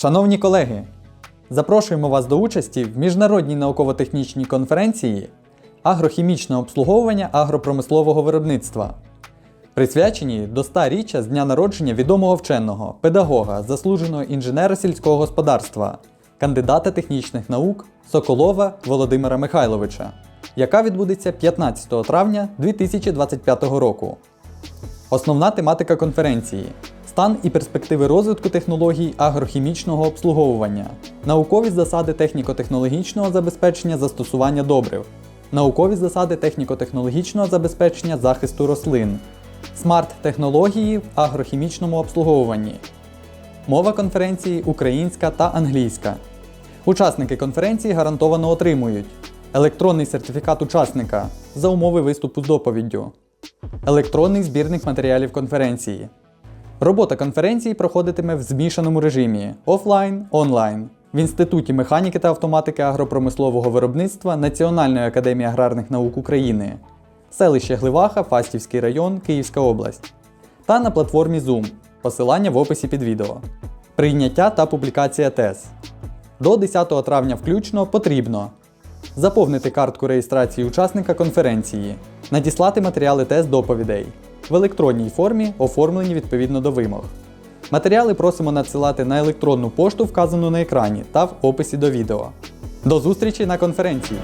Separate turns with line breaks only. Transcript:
Шановні колеги, запрошуємо вас до участі в міжнародній науково-технічній конференції Агрохімічне обслуговування агропромислового виробництва, присвяченій до 100-річчя з дня народження відомого вченого, педагога, заслуженого інженера сільського господарства, кандидата технічних наук Соколова Володимира Михайловича, яка відбудеться 15 травня 2025 року. Основна тематика конференції стан і перспективи розвитку технологій агрохімічного обслуговування, наукові засади техніко-технологічного забезпечення застосування добрив, наукові засади техніко-технологічного забезпечення захисту рослин, смарт-технології в агрохімічному обслуговуванні. Мова конференції українська та англійська. Учасники конференції гарантовано отримують електронний сертифікат учасника за умови виступу з доповіддю, електронний збірник матеріалів конференції. Робота конференції проходитиме в змішаному режимі офлайн онлайн в Інституті механіки та автоматики агропромислового виробництва Національної академії аграрних наук України, селище Гливаха, Фастівський район, Київська область та на платформі Zoom. Посилання в описі під відео. Прийняття та публікація тез. До 10 травня включно потрібно заповнити картку реєстрації учасника конференції, надіслати матеріали тест доповідей в електронній формі, оформлені відповідно до вимог. Матеріали просимо надсилати на електронну пошту, вказану на екрані та в описі до відео. До зустрічі на конференції!